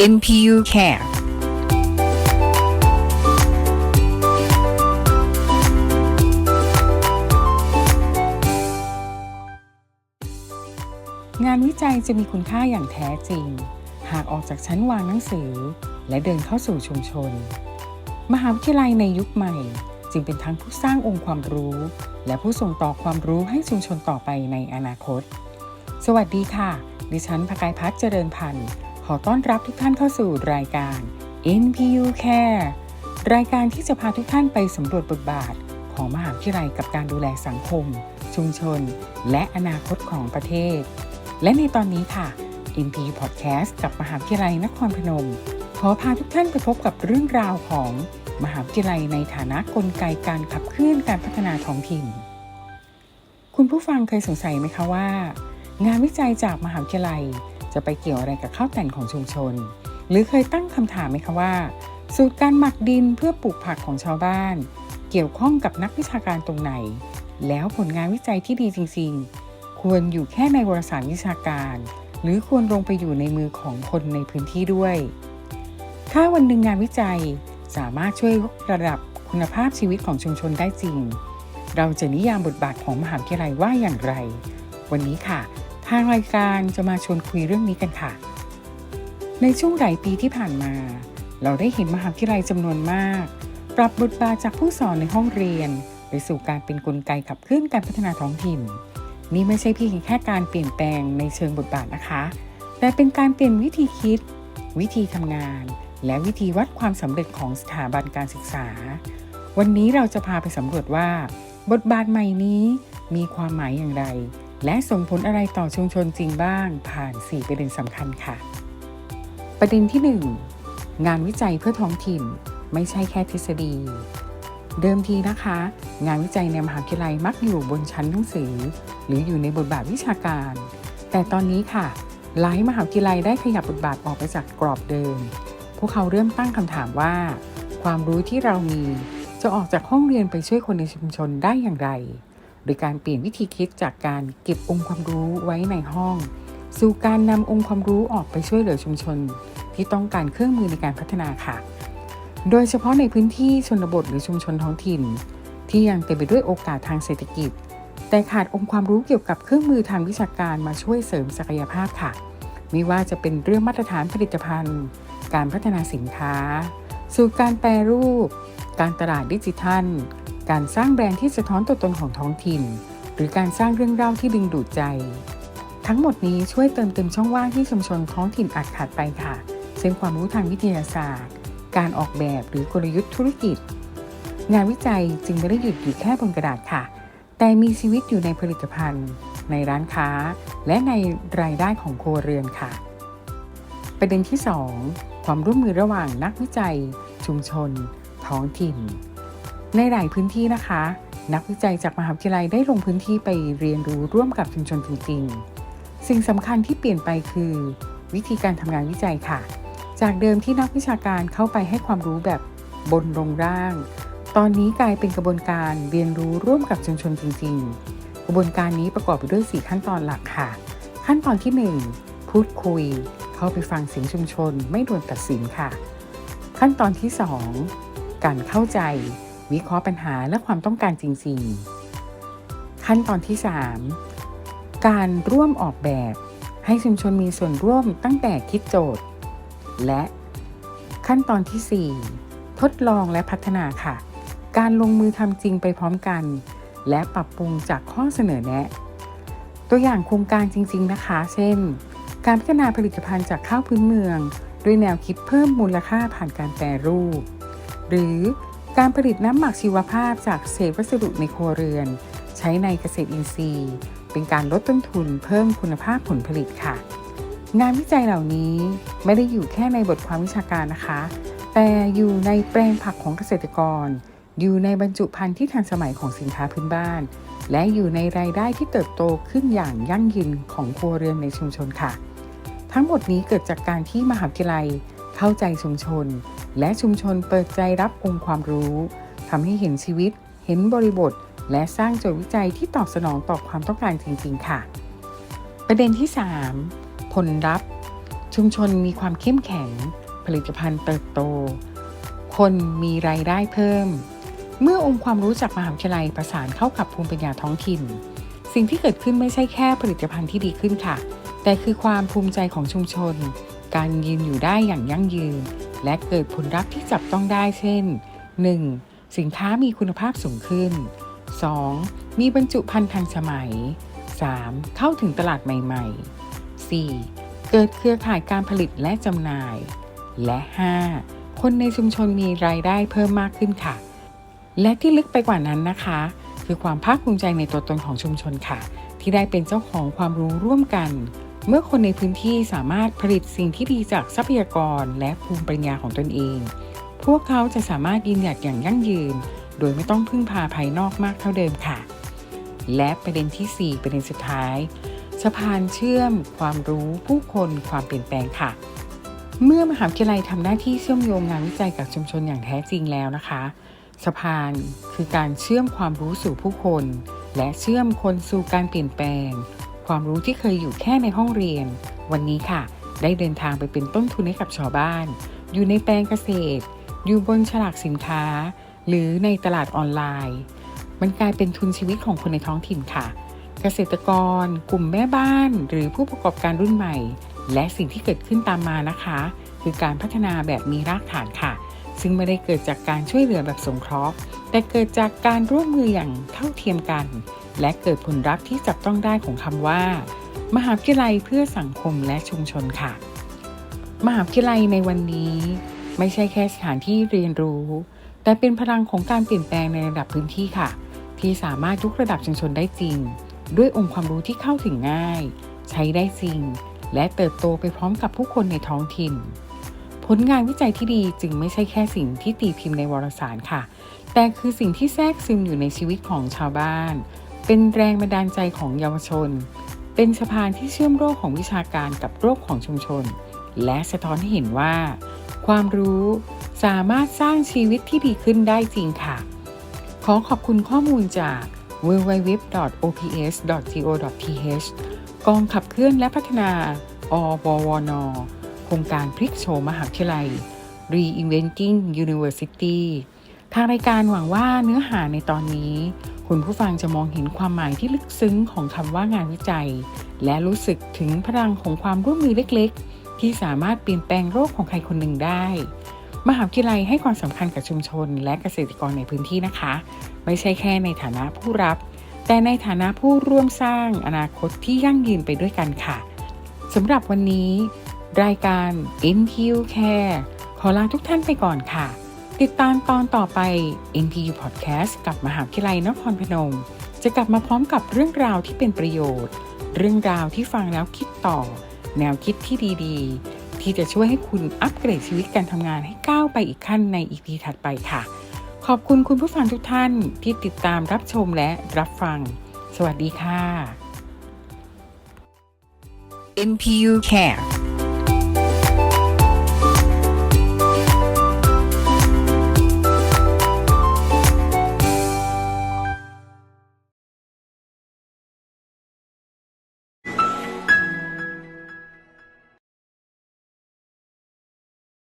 NPU Care งานวิจัยจะมีคุณค่าอย่างแท้จริง หากออกจากชั้นวางหนังสือ และเดินเข้าสู่ชุมชน มหาวิทยาลัยในยุคใหม่ จึงเป็นทั้งผู้สร้างองค์ความรู้ และผู้ส่งต่อความรู้ให้ชุมชนต่อไปในอนาคต สวัสดีค่ะ ดิฉันภกายพัฒน์เจริญพันธ์ ขอต้อนรับทุกท่านเข้าสู่รายการ NPU Care รายการที่จะพาทุกท่านไปสำรวจบทบาท ของมหาวิทยาลัยกับการดูแลสังคม ชุมชน และอนาคตของประเทศ และในตอนนี้ค่ะ NPU Podcast กับมหาวิทยาลัยนครพนม ขอพาทุกท่านไปพบกับเรื่องราวของมหาวิทยาลัยในฐานะกลไกการขับเคลื่อนการพัฒนาท้องถิ่น คุณผู้ฟังเคยสงสัยไหมคะว่า งานวิจัยจากมหาวิทยาลัย จะไปเกี่ยวอะไรกับข้าวแต่นของชุมชน หรือเคยตั้งคำถามไหมคะว่า สูตรการหมักดินเพื่อปลูกผักของชาวบ้าน เกี่ยวข้องกับนักวิชาการตรงไหน แล้วผลงานวิจัยที่ดีจริง ๆ ควรอยู่แค่ในวารสารวิชาการ หรือควรลงไปอยู่ในมือของคนในพื้นที่ด้วย ถ้าวันหนึ่งงานวิจัยสามารถช่วยยกระดับคุณภาพชีวิตของชุมชนได้จริง เราจะนิยามบทบาทของมหาวิทยาลัยว่าอย่างไร วันนี้ค่ะ ทางรายการจะมาชวนคุยเรื่องนี้กันค่ะ ในช่วงหลายปีที่ผ่านมา เราได้เห็นมหาวิทยาลัยจำนวนมาก ปรับบทบาทจากผู้สอนในห้องเรียน ไปสู่การเป็นนกลไกขับเคลื่อนการพัฒนาท้องถิ่น นี่ไม่ใช่เพียงแค่การเปลี่ยนแปลงในเชิงบทบาทนะคะ แต่เป็นการเปลี่ยนวิธีคิด วิธีทำงาน และวิธีวัดความสำเร็จของสถาบันการศึกษา วันนี้เราจะพาไปสำรวจว่า บทบาทใหม่นี้มีความหมายอย่างไร และส่งผลอะไรต่อชุมชนจริงบ้าง ผ่าน 4 ประเด็นสำคัญค่ะ ประเด็นที่ 1 งานวิจัยเพื่อท้องถิ่น ไม่ใช่แค่ทฤษฎี เดิมทีนะคะ งานวิจัยในมหาวิทยาลัยมักอยู่บนชั้นหนังสือ หรืออยู่ในบทบาทวิชาการ แต่ตอนนี้ค่ะ หลายมหาวิทยาลัยได้ขยับบทบาทออกไปจากกรอบเดิม พวกเขาเริ่มตั้งคำถามว่า ความรู้ที่เรามีจะออกจากห้องเรียนไปช่วยคนในชุมชนได้อย่างไร โดยการเปลี่ยนวิธีคิดจากการเก็บองค์ความรู้ไว้ในห้อง สู่การนำองค์ความรู้ออกไปช่วยเหลือชุมชน ที่ต้องการเครื่องมือในการพัฒนาค่ะ โดยเฉพาะในพื้นที่ชนบทหรือชุมชนท้องถิ่น ที่ยังเต็มไปด้วยโอกาสทางเศรษฐกิจ แต่ขาดองค์ความรู้เกี่ยวกับเครื่องมือทางวิชาการมาช่วยเสริมศักยภาพค่ะไม่ว่าจะเป็นเรื่องมาตรฐานผลิตภัณฑ์ การพัฒนาสินค้า สู่การแปรรูป การตลาดดิจิทัล การสร้างแบรนด์ที่สะท้อนตัวตนของท้องถิ่น หรือการสร้างเรื่องเล่าที่ดึงดูดใจ ทั้งหมดนี้ช่วยเติมเต็มช่องว่างที่ชุมชนท้องถิ่นอาจขาดไปค่ะ เช่นความรู้ทางวิทยาศาสตร์ การออกแบบหรือกลยุทธ์ธุรกิจ งานวิจัยจึงไม่ได้หยุดอยู่แค่บนกระดาษค่ะ แต่มีชีวิตอยู่ในผลิตภัณฑ์ ในร้านค้า และในรายได้ของครัวเรือนค่ะ ประเด็นที่ 2 ความร่วมมือระหว่างนักวิจัย ชุมชน ท้องถิ่น ในหลายพื้นที่นะคะ นักวิจัยจากมหาวิทยาลัยได้ลงพื้นที่ไปเรียนรู้ร่วมกับชุมชนจริง ๆ สิ่งสำคัญที่เปลี่ยนไปคือ วิธีการทำงานวิจัยค่ะ จากเดิมที่นักวิชาการเข้าไปให้ความรู้แบบบนลงร่าง ตอนนี้กลายเป็นกระบวนการเรียนรู้ร่วมกับชุมชนจริง ๆ กระบวนการนี้ประกอบไปด้วย 4 ขั้นตอนหลักค่ะ ขั้นตอนที่ 1 พูดคุย เข้าไปฟังเสียงชุมชน ไม่ด่วนตัดสินค่ะ ขั้นตอนที่ 2 การเข้าใจ วิเคราะห์ปัญหาและความต้องการจริง ๆ ขั้นตอนที่ 3 การร่วมออกแบบ ให้ชุมชนมีส่วนร่วมตั้งแต่คิดโจทย์ และขั้นตอนที่ 4 ทดลองและพัฒนาค่ะ การลงมือทำจริงไปพร้อมกัน และปรับปรุงจากข้อเสนอแนะ ตัวอย่างโครงการจริง ๆ นะคะ เช่น การพัฒนาผลิตภัณฑ์จากข้าวพื้นเมือง ด้วยแนวคิดเพิ่มมูลค่าผ่านการแปรรูป หรือ การผลิตน้ำหมักชีวภาพจากเศษวัสดุในครัวเรือน ใช้ในเกษตรอินทรีย์ เป็นการลดต้นทุนเพิ่มคุณภาพผลผลิตค่ะ งานวิจัยเหล่านี้ไม่ได้อยู่แค่ในบทความวิชาการนะคะ แต่อยู่ในแปลงผักของเกษตรกร อยู่ในบรรจุภัณฑ์ที่ทันสมัยของสินค้าพื้นบ้าน และอยู่ในรายได้ที่เติบโตขึ้นอย่างยั่งยืนของครัวเรือนในชุมชนค่ะ ทั้งหมดนี้เกิดจากการที่มหาวิทยาลัยเข้าใจชุมชน และชุมชนเปิดใจรับองค์ความรู้ทำให้เห็นชีวิต เห็นบริบท และสร้างโจทย์วิจัยที่ตอบสนองต่อความต้องการจริง ๆ ค่ะ ประเด็นที่ 3 ผลลัพธ์ ชุมชนมีความเข้มแข็ง ผลิตภัณฑ์เติบโต คนมีรายได้เพิ่ม เมื่อองค์ความรู้จากมหาวิทยาลัยประสานเข้ากับภูมิปัญญาท้องถิ่น สิ่งที่เกิดขึ้นไม่ใช่แค่ผลิตภัณฑ์ที่ดีขึ้นค่ะ แต่คือความภูมิใจของชุมชน การยืนอยู่ได้อย่างยั่งยืน และเกิดผลลัพธ์ที่จับต้องได้เช่น 1. สินค้ามีคุณภาพสูงขึ้น 2. มีบรรจุภัณฑ์ทันสมัย 3. เข้าถึงตลาดใหม่ๆ 4. เกิดเครือข่ายการผลิตและจำหน่าย และ 5. คนในชุมชนมีรายได้เพิ่มมากขึ้นค่ะ และที่ลึกไปกว่านั้นนะคะ คือความภาคภูมิใจในตัวตนของชุมชนค่ะ ที่ได้เป็นเจ้าของความรู้ร่วมกัน เมื่อคนในพื้นที่สามารถผลิตสิ่งที่ดีจากทรัพยากรและภูมิปัญญาของตนเอง พวกเขาจะสามารถยืนหยัดอย่างยั่งยืน โดยไม่ต้องพึ่งพาภายนอกมากเท่าเดิมค่ะ และประเด็นที่ 4 ประเด็นสุดท้ายสะพานเชื่อม ความรู้ผู้คนความเปลี่ยนแปลงค่ะ เมื่อมหาวิทยาลัยทำหน้าที่เชื่อมโยงงานวิจัยกับชุมชนอย่างแท้จริงแล้วนะคะสะพานคือการเชื่อมความรู้สู่ผู้คน และเชื่อมคนสู่การเปลี่ยนแปลง ความรู้ที่เคยอยู่แค่ในห้องเรียน วันนี้ค่ะ ได้เดินทางไปเป็นต้นทุนให้กับชาวบ้าน อยู่ในแปลงเกษตร อยู่บนฉลากสินค้า หรือในตลาดออนไลน์ มันกลายเป็นทุนชีวิตของคนในท้องถิ่นค่ะ เกษตรกร กลุ่มแม่บ้าน หรือผู้ประกอบการรุ่นใหม่ และสิ่งที่เกิดขึ้นตามมานะคะ คือการพัฒนาแบบมีรากฐานค่ะ ซึ่งไม่ได้เกิดจากการช่วยเหลือแบบสงเคราะห์แต่เกิดจากการร่วมมืออย่างเท่าเทียมกัน และเกิดผลลัพธ์ที่จับต้องได้ของคำว่า มหาวิทยาลัยเพื่อสังคมและชุมชนค่ะ มหาวิทยาลัยในวันนี้ ไม่ใช่แค่สถานที่เรียนรู้ แต่เป็นพลังของการเปลี่ยนแปลงในระดับพื้นที่ค่ะ ที่สามารถยกระดับชุมชนได้จริง ด้วยองค์ความรู้ที่เข้าถึงง่าย ใช้ได้จริง และเติบโตไปพร้อมกับผู้คนในท้องถิ่น ผลงานวิจัยที่ดีจึงไม่ใช่แค่สิ่งที่ตีพิมพ์ในวารสารค่ะ แต่คือสิ่งที่แทรกซึมอยู่ในชีวิตของชาวบ้าน เป็นแรงบันดาลใจของเยาวชน เป็นสะพานที่เชื่อมโลกของวิชาการกับโลกของชุมชน และสะท้อนให้เห็นว่า ความรู้สามารถสร้างชีวิตที่ดีขึ้นได้จริงค่ะ ขอขอบคุณข้อมูลจาก www.ops.go.th กองขับเคลื่อนและพัฒนา อววนโครงการพลิกโฉมมหาวิทยาลัย Reinventing University ทางรายการหวังว่าเนื้อหาในตอนนี้ คุณผู้ฟังจะมองเห็นความหมายที่ลึกซึ้งของคำว่างานวิจัย และรู้สึกถึงพลังของความร่วมมือเล็กๆ ที่สามารถเปลี่ยนแปลงโลกของใครคนหนึ่งได้ มหาวิทยาลัยให้ความสำคัญกับชุมชน และเกษตรกรในพื้นที่นะคะ ไม่ใช่แค่ในฐานะผู้รับ แต่ในฐานะผู้ร่วมสร้างอนาคตที่ยั่งยืนไปด้วยกันค่ะสำหรับวันนี้ รายการ NTU Care ขอลาทุกท่านไปก่อนค่ะ ติดตามตอนต่อไป NTU Podcast กับมหาวิทยาลัยนครพนม จะกลับมาพร้อมกับเรื่องราวที่เป็นประโยชน์ เรื่องราวที่ฟังแล้วคิดต่อ แนวคิดที่ดีๆ ที่จะช่วยให้คุณอัปเกรดชีวิตการทำงานให้ก้าวไปอีกขั้นใน EP ถัดไปค่ะ ขอบคุณคุณผู้ฟังทุกท่านที่ติดตามรับชมและรับฟัง สวัสดีค่ะ NPU Care